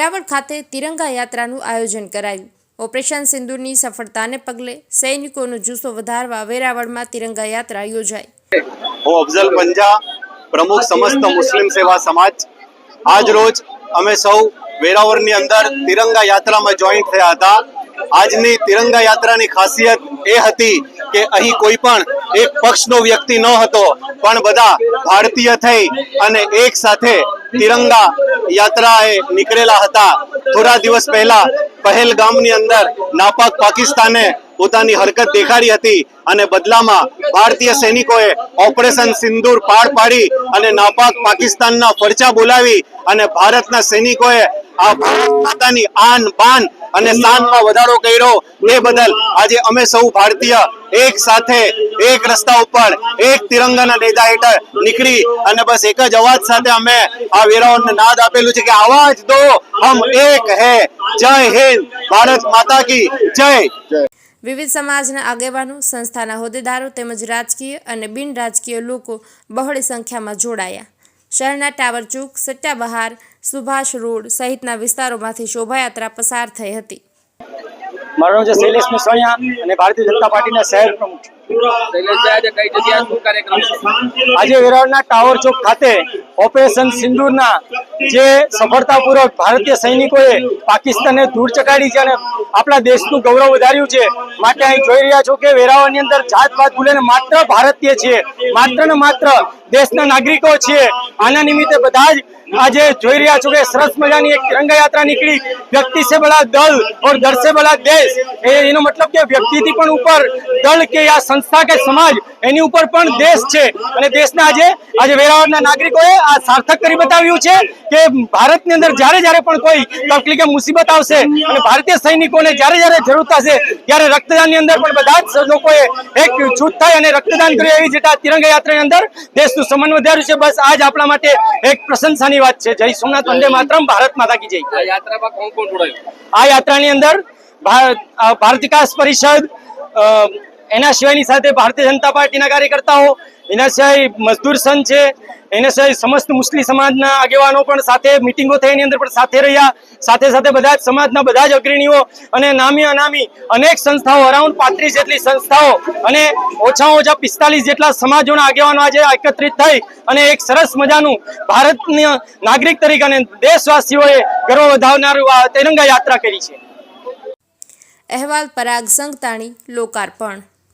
વેરાવળ ખાતે તિરંગા યાત્રાનું આયોજન કરાયું. ઓપરેશન સિંદુરની સફળતાને પગલે સૈનિકોનો જુસ્સો વધારવા વેરાવળમાં તિરંગા યાત્રા યોજાઈ. હું અફઝલ પંજા, પ્રમુખ સમસ્ત મુસ્લિમ સેવા સમાજ. આજ રોજ અમે સૌ વેરાવળની અંદર તિરંગા યાત્રામાં જોઈન્ટ થયા હતા. આજની તિરંગા યાત્રાની ખાસિયત એ હતી કે અહીં કોઈ પણ એક પક્ષનો વ્યક્તિ ન હતો, પણ બધા ભારતીય થઈ અને એક સાથે તિરંગા યાત્રાએ નીકળેલા હતા. થોડા દિવસ પહેલા પહેલગામની અંદર નાપાક પાકિસ્તાને પોતાની હરકત દેખાડી હતી અને બદલામાં ભારતીય સૈનિકોએ ઓપરેશન સિંદૂર પાર પાડી અને નાપાક પાકિસ્તાનના ફરચા બોલાવી અને ભારતના સૈનિકોએ માતાની આન બાન અને શાનમાં વધારો કર્યો. એ બદલ આજે અમે સૌ ભારતીય એક સાથે એક રસ્તા ઉપર એક તિરંગાના નેતા હેઠળ નીકળી અને બસ એક જ અવાજ સાથે અમે આ વેરાવળને નાદ આપેલું છે કે આવાજ દો, હમ એક હે, જય હિન્દ, ભારત માતા કી જય. વિવિધ સમાજના આગેવાનો, સંસ્થાના હોદ્દેદારો તેમજ રાજકીય અને બિન રાજકીય લોકો બહોળી સંખ્યામાં જોડાયા. શહેરના ટાવર ચોક, સટ્ટા સુભાષ રોડ સહિતના વિસ્તારોમાંથી શોભાયાત્રા પસાર થઈ હતી. મારું છે શૈલેષ મસણિયા અને ભારતીય જનતા પાર્ટીના શહેર પ્રમુખ આજે વેરાવળના ટાવર ચોક ખાતે ઓપરેશન સિંદૂરના જે સફળતાપૂર્વક ભારતીય સૈનિકોએ પાકિસ્તાનને દૂર ચકાડી છે અને આપણા દેશનું ગૌરવ વધાર્યું છે. માટે અહીં જોઈ રહ્યા છો કે વેરાવાની અંદર જાતભાત ભૂલે માત્ર ભારતીય છીએ. માત્ર ને માત્ર દેશના નાગરિકો છીએ. આના નિમિત્તે બધા જ આજે જોઈ રહ્યા છો કે સરસ મજાની એક તિરંગા યાત્રા નીકળી. વ્યક્તિ સે બડા દલ ઓર દર સે બડા દેશ. એનો મતલબ કે વ્યક્તિથી પણ ઉપર દળ કે આ સંસ્થા કે સમાજ એની ઉપર પણ દેશ છે. અને દેશના આજે આજે વેરાવળના નાગરિકોએ આ સાર્થક કરી બતાવ્યું છે. કે ભારતની અંદર જ્યારે જ્યારે પણ કોઈ તકલીફ કે મુસીબત આવશે અને ભારતીય સૈનિકોને જ્યારે જ્યારે જરૂર થશે ત્યારે રક્તદાનની અંદર પણ બધા જ લોકોએ એક છૂટ થાય અને રક્તદાન કર્યું એવી જેટા તિરંગા યાત્રાની અંદર દેશનું સમન વધાર્યું છે. બસ આજ આપણા માટે એક પ્રશંસાની વાત છે. જય સોમનાથ વંદે માતરમ ભારત માતા કી જય. આ યાત્રામાં કોણ કોણ જોડાયું? આ યાત્રાની અંદર ભારત વિકાસ પરિષદ એના સિવાયની સાથે ભારતીય જનતા પાર્ટીના કાર્યકર્તાઓ, એના સિવાય મજદૂર સંઘ છે, એના સિવાય સમસ્ત મુસ્લિમ સમાજના આગેવાનો પણ સાથે, મિટિંગો થઈ એની અંદર પણ સાથે રહ્યા. સાથે સાથે બધા જ સમાજના બધા જ અગ્રણીઓ અને નામી અનામી અનેક સંસ્થાઓ, અરાઉન્ડ પાંત્રીસ જેટલી સંસ્થાઓ અને ઓછામાં ઓછા પિસ્તાલીસ જેટલા સમાજોના આગેવાનો આજે એકત્રિત થઈ અને એક સરસ મજાનું ભારતની નાગરિક તરીકે અને દેશવાસીઓએ ગર્વ વધાવનારું આ તિરંગા યાત્રા કરી છે. અહેવાલ પરાગ સંગતાણી લોકાર્પણ.